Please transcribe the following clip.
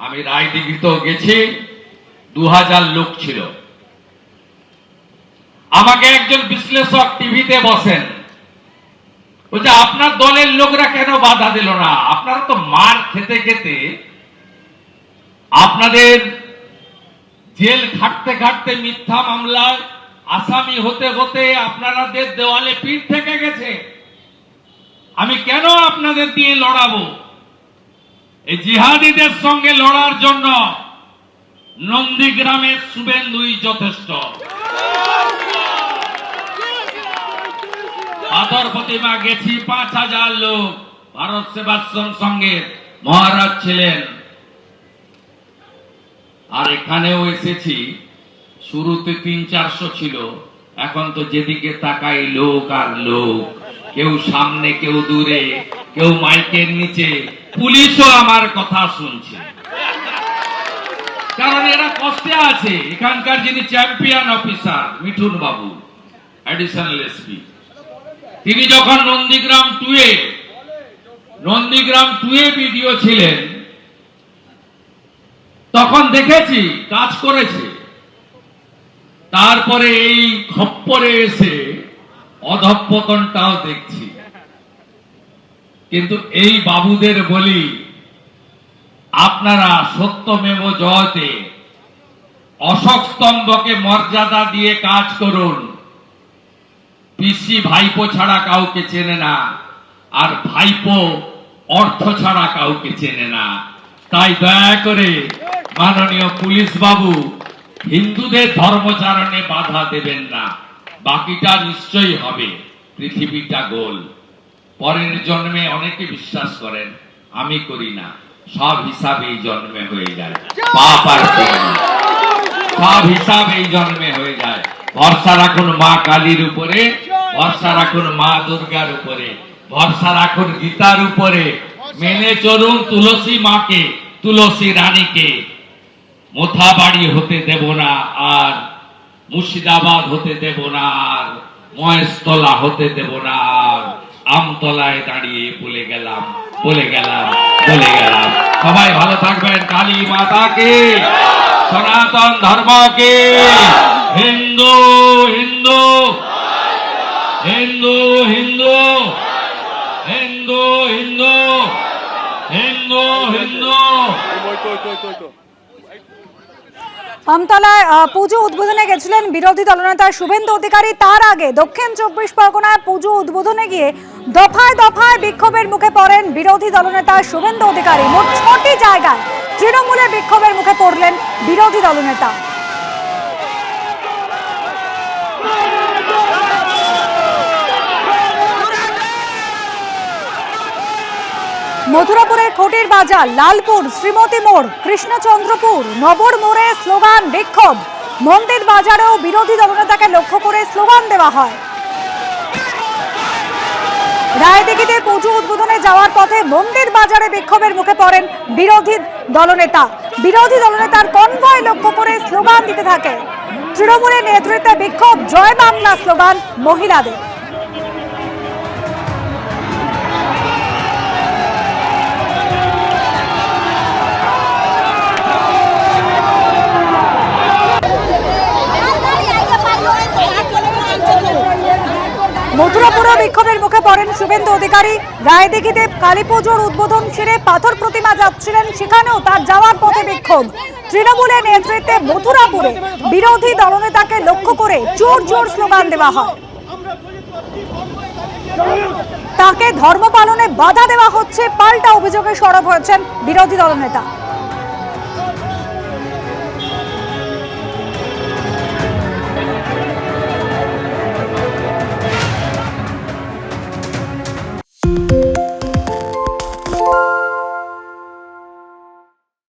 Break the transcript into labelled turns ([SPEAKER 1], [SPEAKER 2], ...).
[SPEAKER 1] আমি রায়দিঘিতেও গেছি দু হাজার লোক ছিল। আমাকে একজন বিশ্লেষক টিভিতে বসেন। বলছে, আপনার দলের লোকরা কেন বাধা দিল না? আপনারা তো মার খেতে খেতে আপনাদের জেল খাটতে খাটতে মিথ্যা মামলায় আসামি হতে হতে আপনাদের দেওয়ালে পিঠ থেকে গেছে। আমি কেন আপনাদের দিয়ে লড়াবো? এই জিহাদিদের সঙ্গে লড়ার জন্য নন্দীগ্রামের শুভেন্দুই যথেষ্ট। আদর প্রতিমা গেছি পাঁচ হাজার লোক ভারত সেবাশ্রম সঙ্গে মহারাজ ছিলেন। আর এখানেও এসেছি, শুরুতে তিন চারশো ছিল, এখন তো যেদিকে তাকাই লোক আর লোক, কেউ সামনে, কেউ দূরে কেউ মাইকের নিচে, পুলিশও আমার কথা শুনছে। কারণ এরা কষ্টে আছে। এখানকার যিনি চ্যাম্পিয়ন অফিসার মিঠুন বাবু অ্যাডিশনাল এসপি তিনি যখন নন্দীগ্রাম টুয়ে নন্দীগ্রাম টুয়ে ভিডিও ছিলেন, তখন দেখেছি, কাজ করেছে। তারপরে এই খপ্পরে এসে অধঃপতনটাও দেখছি। কিন্তু এই বাবুদের বলি, আপনারা সত্যমেব জয়তে অশোক স্তম্ভকে মর্যাদা দিয়ে কাজ করুন। পিসি ভাইপো ছাড়া কাউকে চেনে না, আর ভাইপো অর্থ ছাড়া কাউকে চেনে না। তাই দয়া করে মাননীয় পুলিশ বাবু হিন্দুদের ধর্মচারণে বাধা দেবেন না। বাকিটা নিশ্চয়ই হবে, পৃথিবীটা গোল। পরের জন্মে অনেকে বিশ্বাস করেন, আমি করি না। সব হিসাব এই জন্মে হয়ে যায়। পাপ আর সব হিসাব এই জন্মে হয়ে যায়। ভরসা রাখুন মা কালীর উপরে, ভরসা রাখুন মা দুর্গার উপরে, ভরসা রাখুন গীতার উপরে। মেনে চলুন তুলসী মাকে, তুলসী রানীকে। মোথাবাড়ি হতে দেব না আর, মুর্শিদাবাদ হতে দেব না আর, মহেশতলা হতে দেব না আমতলায় দাঁড়িয়ে বলে গেলাম বলে গেলাম বলে গেলাম। সবাই ভালো থাকবেন, কালী মাতাকে, সনাতন ধর্মকে। হিন্দু হিন্দু হিন্দু হিন্দু হিন্দু হিন্দু হিন্দু হিন্দু।
[SPEAKER 2] আমতলায় পুজো উদ্বোধনে গেছিলেন বিরোধী দলনেতা শুভেন্দু অধিকারী। তার আগে দক্ষিণ চব্বিশ পরগনায় পুজো উদ্বোধনে গিয়ে দফায় দফায় বিক্ষোভের মুখে পড়েন বিরোধী দলনেতা শুভেন্দু অধিকারী। মোট ছটি জায়গায় তৃণমূলের বিক্ষোভের মুখে পড়লেন বিরোধী দলনেতা। মথুরাপুরের খটির বাজার, লালপুর, শ্রীমতী মোড়, কৃষ্ণচন্দ্রপুর নবর মোড়ে স্লোগান বিক্ষোভ। মন্দির বাজারেও বিরোধী দলনেতাকে লক্ষ্য করে স্লোগান দেওয়া হয়। রায়দিঘিতে পুজো উদ্বোধনে যাওয়ার পথে মন্দির বাজারে বিক্ষোভের মুখে পড়েন বিরোধী দলনেতা। বিরোধী দলনেতার কনভয় লক্ষ্য করে স্লোগান দিতে থাকে। তৃণমূলের নেতৃত্বে বিক্ষোভ, জয় বাংলা স্লোগান মহিলাদের। মথুরাপুরে বিক্ষোভের মুখে পড়েন শুভেন্দু অধিকারী। রায়দিঘিতে কালী পুজোর উদ্বোধন সেরে পাথর প্রতিমা যাচ্ছিলেন সেখানেও তার যাওয়ার পথে বিক্ষোভ। তৃণমূলের নেতৃত্বে মথুরাপুরে বিরোধী দলনেতাকে লক্ষ্য করে জোর জোর স্লোগান দেওয়া হয়। তাকে ধর্ম পালনে বাধা দেওয়া হচ্ছে, পাল্টা অভিযোগে সরব হয়েছেন বিরোধী দলনেতা।